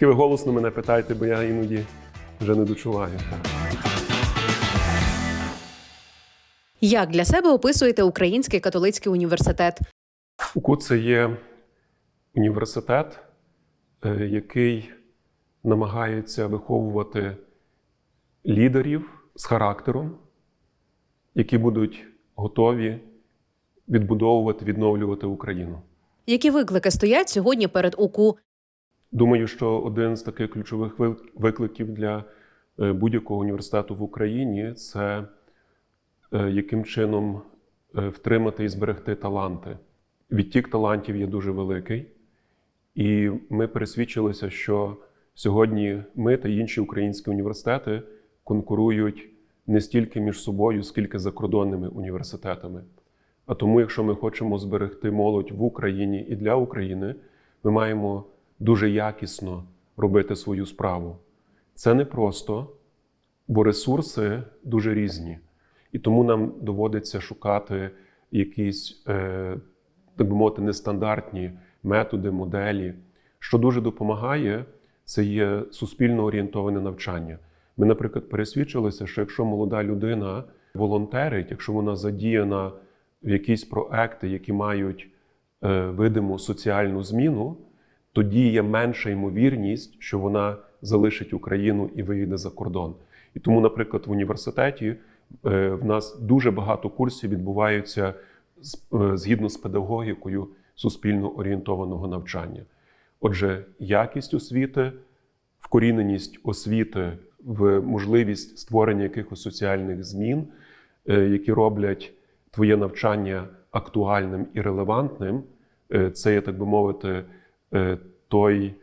Тільки ви голосно мене питаєте, бо я іноді вже не дочуваю. Як для себе описуєте Український католицький університет? УКУ це є університет, е, який намагається виховувати лідерів з характером, які будуть готові відбудовувати, відновлювати Україну. Які виклики стоять сьогодні перед УКУ? Думаю, що один з таких ключових викликів для е, будь-якого університету в Україні це е, яким чином е, втримати і зберегти таланти. Відтік талантів є дуже великий, і ми пересвідчилися, що сьогодні ми та інші українські університети конкурують не стільки між собою, скільки закордонними університетами. А тому, якщо ми хочемо зберегти молодь в Україні і для України, ми маємо дуже якісно робити свою справу. Це не просто, бо ресурси дуже різні. І тому нам доводиться шукати якісь, е, так би мовити, нестандартні методи, моделі. Що дуже допомагає, це є суспільно орієнтоване навчання. Ми, наприклад, пересвідчилися, що якщо молода людина волонтерить, якщо вона задіяна в якісь проекти, які мають е, видиму соціальну зміну, тоді є менша ймовірність, що вона залишить Україну і виїде за кордон. І тому, наприклад, в університеті е, в нас дуже багато курсів відбуваються е, згідно з педагогікою суспільно орієнтованого навчання. Отже, якість освіти, вкоріненість освіти в можливість створення якихось соціальних змін, е, які роблять твоє навчання актуальним і релевантним, це є, так би мовити, той,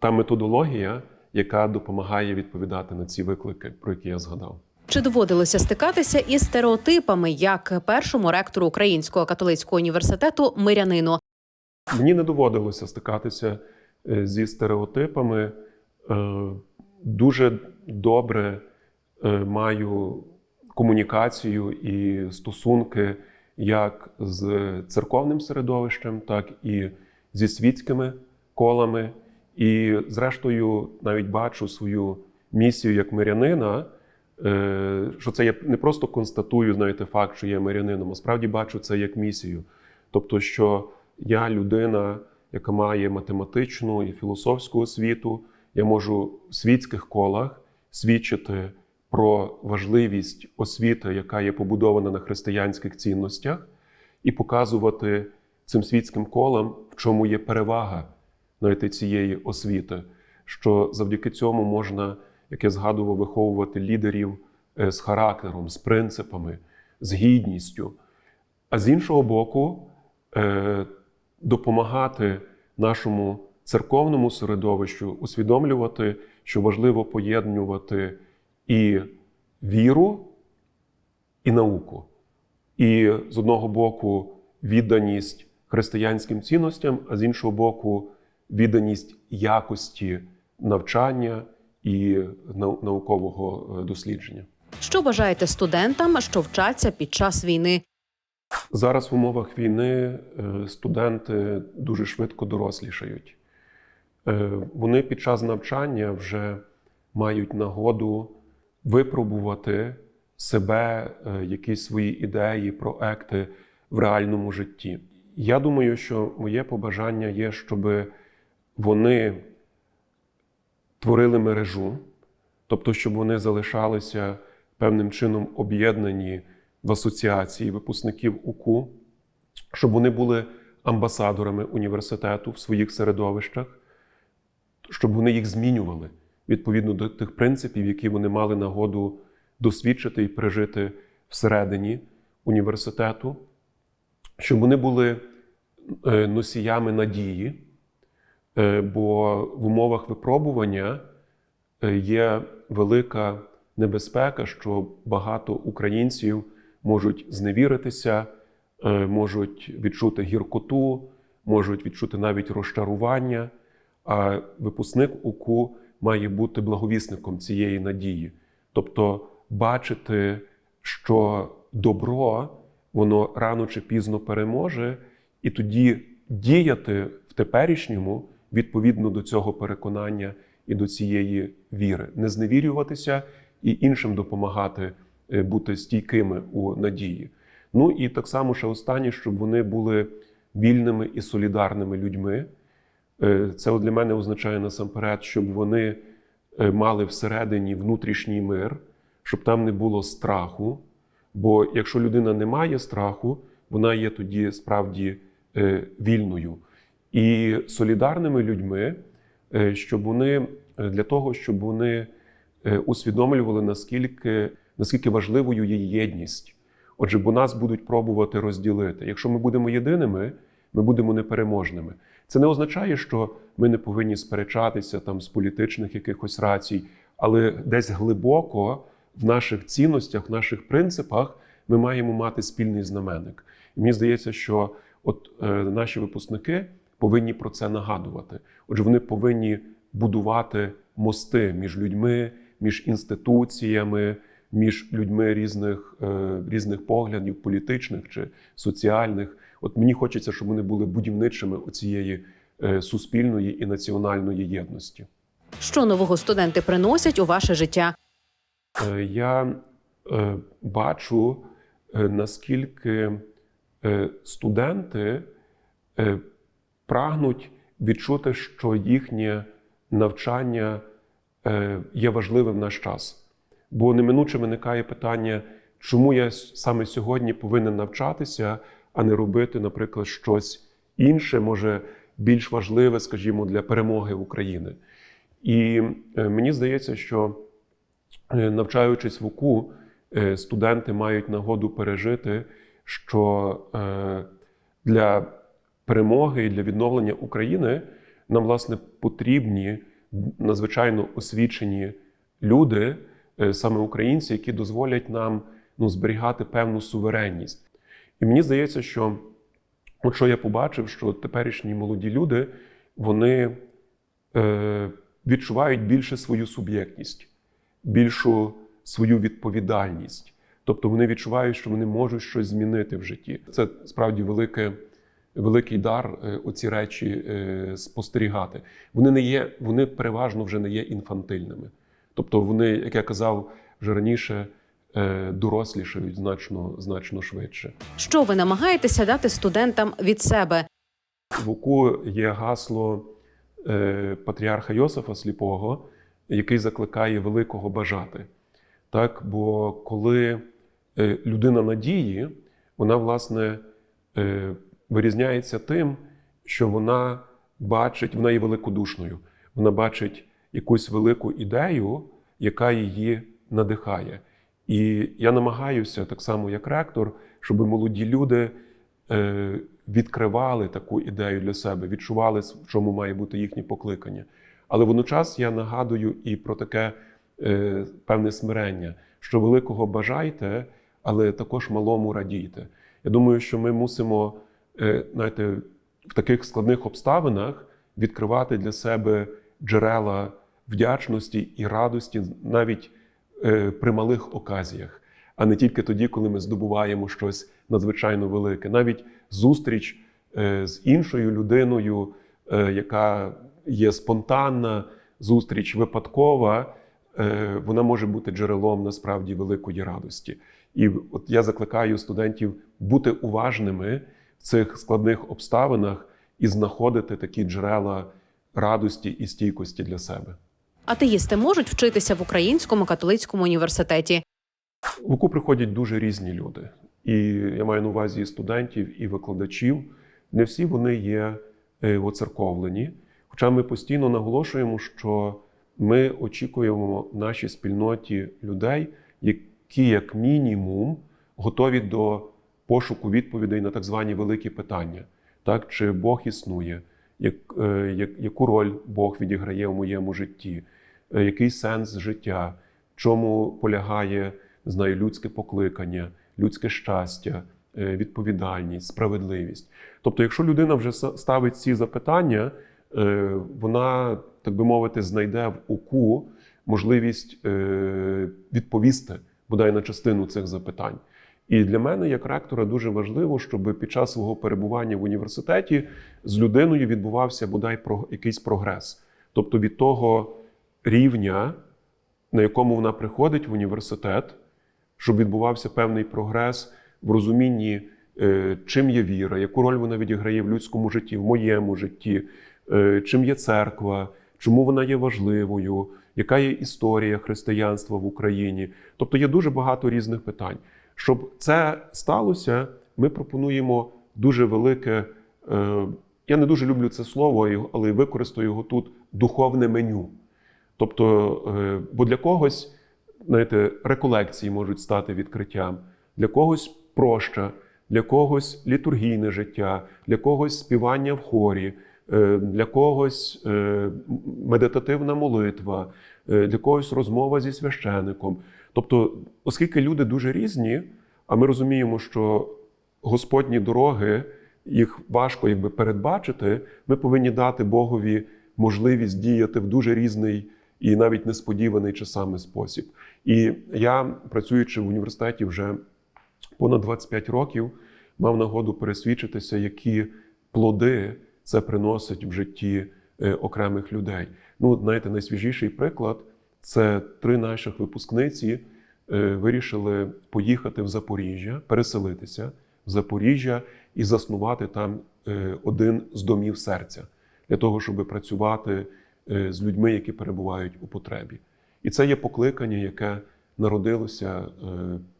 та методологія, яка допомагає відповідати на ці виклики, про які я згадав. Чи доводилося стикатися із стереотипами як першому ректору Українського католицького університету мирянину? Мені не доводилося стикатися е, зі стереотипами. Е, Дуже добре е, маю комунікацію і стосунки як з церковним середовищем, так і зі світськими колами. І, зрештою, навіть бачу свою місію як мирянина, е, що це я не просто констатую, знаєте, факт, що я мирянином, а справді бачу це як місію. Тобто, що я людина, яка має математичну і філософську освіту, я можу в світських колах свідчити про важливість освіти, яка є побудована на християнських цінностях, і показувати цим світським колам, в чому є перевага знаєте, цієї освіти, що завдяки цьому можна, як я згадував, виховувати лідерів е, з характером, з принципами, з гідністю. А з іншого боку, е, допомагати нашому церковному середовищу усвідомлювати, що важливо поєднувати і віру, і науку. І з одного боку відданість християнським цінностям, а з іншого боку, відданість якості навчання і наукового е, дослідження. Що бажаєте студентам, що вчаться під час війни? Зараз в умовах війни е, студенти дуже швидко дорослішають. Е, Вони під час навчання вже мають нагоду випробувати себе, якісь свої ідеї, проекти в реальному житті. Я думаю, що моє побажання є, щоб вони творили мережу, тобто, щоб вони залишалися певним чином об'єднані в асоціації випускників УКУ, щоб вони були амбасадорами університету в своїх середовищах, щоб вони їх змінювали відповідно до тих принципів, які вони мали нагоду досвідчити і пережити всередині університету, щоб вони були носіями надії, е, бо в умовах випробування е, є велика небезпека, що багато українців можуть зневіритися, е, можуть відчути гіркоту, можуть відчути навіть розчарування. А випускник УКУ має бути благовісником цієї надії, тобто бачити, що добро воно рано чи пізно переможе, і тоді діяти в теперішньому відповідно до цього переконання і до цієї віри, не зневірюватися і іншим допомагати е, бути стійкими у надії. Ну і так само ще останнє, щоб вони були вільними і солідарними людьми. Е, Це для мене означає насамперед, щоб вони е, мали всередині внутрішній мир, щоб там не було страху. Бо якщо людина не має страху, вона є тоді справді вільною. І солідарними людьми, е, щоб вони е, для того, щоб вони е, усвідомлювали, наскільки, наскільки важливою є єдність. Отже, бо нас будуть пробувати розділити. Якщо ми будемо єдиними, ми будемо непереможними. Це не означає, що ми не повинні сперечатися там з політичних якихось рацій, але десь глибоко в наших цінностях, в наших принципах ми маємо мати спільний знаменник. І мені здається, що от е, наші випускники повинні про це нагадувати. Отже, вони повинні будувати мости між людьми, між інституціями, між людьми різних, е, різних поглядів, політичних чи соціальних. От мені хочеться, щоб вони були будівничими оцієї е, суспільної і національної єдності. Що нового студенти приносять у ваше життя? Е, Я е, бачу, е, наскільки студенти е, прагнуть відчути, що їхнє навчання е, є важливим в наш час. Бо неминуче виникає питання, чому я саме сьогодні повинен навчатися, а не робити, наприклад, щось інше, може більш важливе, скажімо, для перемоги України. І е, мені здається, що е, навчаючись в УКУ, е, студенти мають нагоду пережити, що е, для перемоги і для відновлення України нам, власне, потрібні надзвичайно освічені люди, е, саме українці, які дозволять нам ну, зберігати певну суверенність. І мені здається, що от що я побачив, що теперішні молоді люди вони е, відчувають більше свою суб'єктність, більшу свою відповідальність. Тобто вони відчувають, що вони можуть щось змінити в житті. Це справді велике, великий дар е, оці речі е, спостерігати. Вони не є, вони переважно вже не є інфантильними. Тобто вони, як я казав вже раніше, е, дорослішають значно, значно швидше. Що ви намагаєтеся дати студентам від себе? В УКУ є гасло патріарха Йосифа Сліпого, який закликає великого бажати. Так, бо коли людина надії, вона, власне, е, вирізняється тим, що вона бачить, вона є великодушною, вона бачить якусь велику ідею, яка її надихає. І я намагаюся, так само як ректор, щоб молоді люди е, відкривали таку ідею для себе, відчували, в чому має бути їхнє покликання. Але водночас я нагадую і про таке е, певне смирення, що великого бажайте, але також малому радійте. Я думаю, що ми мусимо е, знаєте, в таких складних обставинах відкривати для себе джерела вдячності і радості навіть е, при малих оказіях, а не тільки тоді, коли ми здобуваємо щось надзвичайно велике. Навіть зустріч е, з іншою людиною, яка є спонтанна, зустріч випадкова, вона може бути джерелом насправді великої радості. І от я закликаю студентів бути уважними в цих складних обставинах і знаходити такі джерела радості і стійкості для себе. Атеїсти можуть вчитися в Українському католицькому університеті. В УКУ приходять дуже різні люди. І я маю на увазі і студентів, і викладачів. Не всі вони є е, воцерковлені. Хоча ми постійно наголошуємо, що ми очікуємо в нашій спільноті людей, які, як мінімум, готові до пошуку відповідей на так звані великі питання. Так, чи Бог існує, як, е, як, яку роль Бог відіграє в моєму житті, е, який сенс життя, в чому полягає знаю, людське покликання, людське щастя, е, відповідальність, справедливість. Тобто, якщо людина вже ставить ці запитання, вона, так би мовити, знайде в УКУ можливість е, відповісти бодай на частину цих запитань. І для мене, як ректора, дуже важливо, щоб під час свого перебування в університеті з людиною відбувався бодай про якийсь прогрес. Тобто від того рівня, на якому вона приходить в університет, щоб відбувався певний прогрес в розумінні, е, чим є віра, яку роль вона відіграє в людському житті, в моєму житті, е, чим є церква, чому вона є важливою, яка є історія християнства в Україні. Тобто є дуже багато різних питань. Щоб це сталося, ми пропонуємо дуже велике. е, Я не дуже люблю це слово, але використаю його тут духовне меню. Тобто, е, бо для когось, знаєте, реколекції можуть стати відкриттям, для когось проща, для когось літургійне життя, для когось співання в хорі, е, для когось е, медитативна молитва, е, для когось розмова зі священником. Тобто, оскільки люди дуже різні, а ми розуміємо, що Господні дороги їх важко якби передбачити, ми повинні дати Богові можливість діяти в дуже різний і навіть несподіваний часами спосіб. І я, працюючи в університеті вже понад 25 років, мав нагоду пересвідчитися, які плоди це приносить в житті е, окремих людей. Ну, знаєте, найсвіжіший приклад це три наших випускниці е, вирішили поїхати в Запоріжжя, переселитися в Запоріжжя і заснувати там е, один з домів серця для того, щоб працювати з людьми, які перебувають у потребі. І це є покликання, яке народилося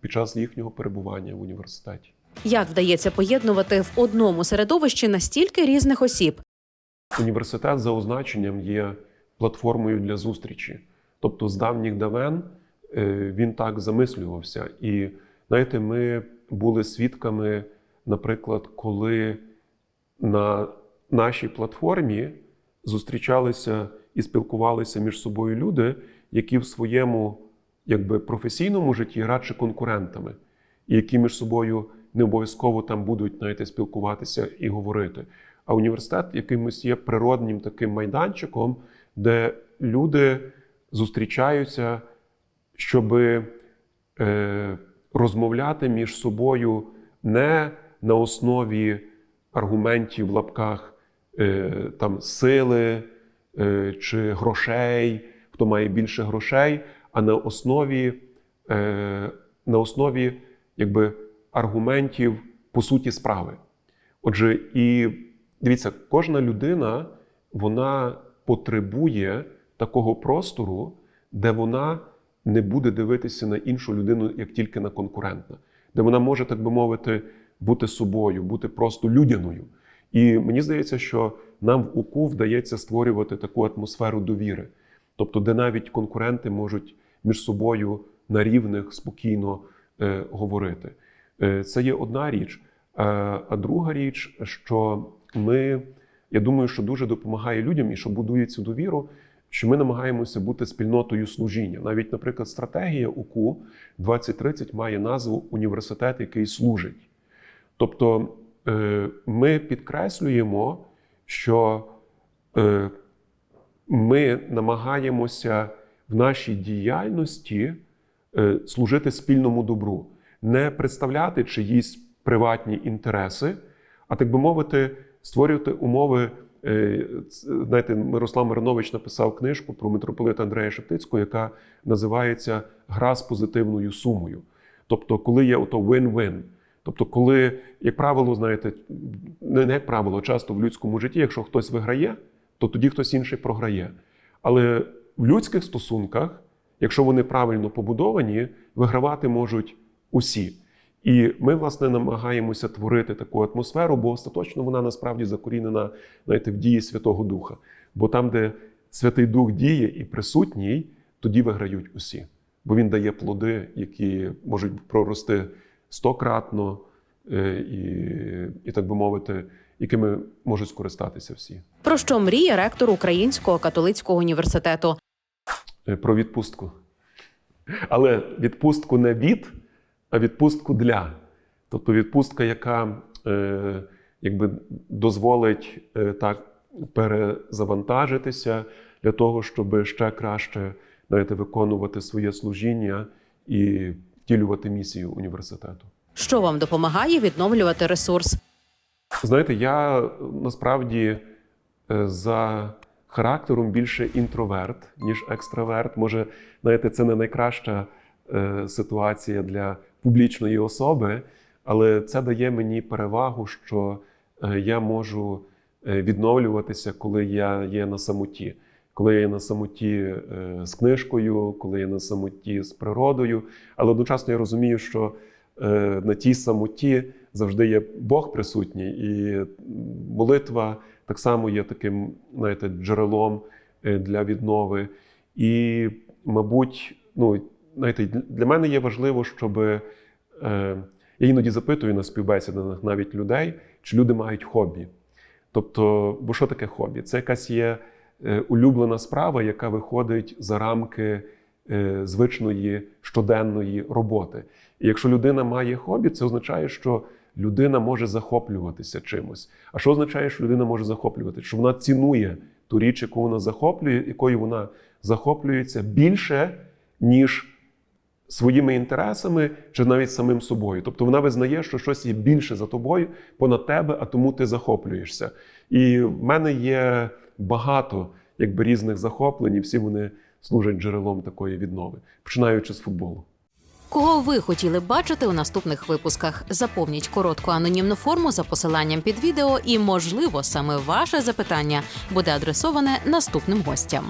під час їхнього перебування в університеті. Як вдається поєднувати в одному середовищі настільки різних осіб? Університет за означенням є платформою для зустрічі. Тобто, з давніх давен е, він так замислювався. І знаєте, ми були свідками, наприклад, коли на нашій платформі зустрічалися і спілкувалися між собою люди, які в своєму якби, професійному житті радше конкурентами, і які між собою не обов'язково там будуть знаєте, спілкуватися і говорити. А університет якимось є природнім таким майданчиком, де люди зустрічаються, щоб е, розмовляти між собою не на основі аргументів в лапках е, там, сили е, чи грошей, хто має більше грошей, а на основі, е, на основі якби, аргументів по суті справи. Отже, і дивіться, кожна людина вона потребує такого простору, де вона не буде дивитися на іншу людину як тільки на конкурента, де вона може, так би мовити, бути собою, бути просто людяною. І мені здається, що нам в УКУ вдається створювати таку атмосферу довіри, тобто, де навіть конкуренти можуть між собою на рівних спокійно е, говорити. Е, це є одна річ. Е, а друга річ, що ми, я думаю, що дуже допомагає людям і що будує цю довіру, що ми намагаємося бути спільнотою служіння. Навіть, наприклад, стратегія УКУ 2030 має назву Університет, який служить. Тобто е, ми підкреслюємо, що ми намагаємося в нашій діяльності служити спільному добру, не представляти чиїсь приватні інтереси, а так би мовити, створювати умови. Е, Знаєте, Мирослав Миронович написав книжку про митрополита Андрея Шептицького, яка називається Гра з позитивною сумою. Тобто, коли є ото win-win. Тобто, коли, як правило, знаєте, не не як правило, часто в людському житті, якщо хтось виграє, то тоді хтось інший програє. Але в людських стосунках, якщо вони правильно побудовані, вигравати можуть усі. І ми, власне, намагаємося творити таку атмосферу, бо остаточно вона насправді закорінена знаєте, в дії Святого Духа. Бо там, де Святий Дух діє і присутній, тоді виграють усі. Бо він дає плоди, які можуть прорости стократно, е, і, і так би мовити, якими можуть скористатися всі. Про що мріє ректор Українського католицького університету? Е, Про відпустку. Але відпустку не від, а відпустку для. Тобто відпустка, яка е, якби дозволить е, так перезавантажитися для того, щоб ще краще знаєте, виконувати своє служіння і втілювати місію університету. Що вам допомагає відновлювати ресурс? Знаєте, я насправді е, за характером більше інтроверт, ніж екстраверт. Може, знаєте, це не найкраща е, ситуація для публічної особи, але це дає мені перевагу, що е, я можу е, відновлюватися, коли я є на самоті. Коли я є на самоті е, з книжкою, коли я на самоті з природою, але одночасно я розумію, що на тій самоті завжди є Бог присутній, і молитва так само є таким, знаєте, джерелом для віднови. І, мабуть, ну, знаєте, для мене є важливо, щоб е, я іноді запитую на співбесідах навіть людей, чи люди мають хобі. Тобто, бо що таке хобі? Це якась є е, улюблена справа, яка виходить за рамки е, звичної щоденної роботи. І якщо людина має хобі, це означає, що людина може захоплюватися чимось. А що означає, що людина може захоплюватися? Що вона цінує ту річ, яку вона захоплює, якою вона захоплюється більше, ніж своїми інтересами чи навіть самим собою. Тобто вона визнає, що щось є більше за тобою, понад тебе, а тому ти захоплюєшся. І в мене є багато якби різних захоплень, і всі вони служать джерелом такої віднови, починаючи з футболу. Кого ви хотіли бачити у наступних випусках? Заповніть коротку анонімну форму за посиланням під відео, і, можливо, саме ваше запитання буде адресоване наступним гостям.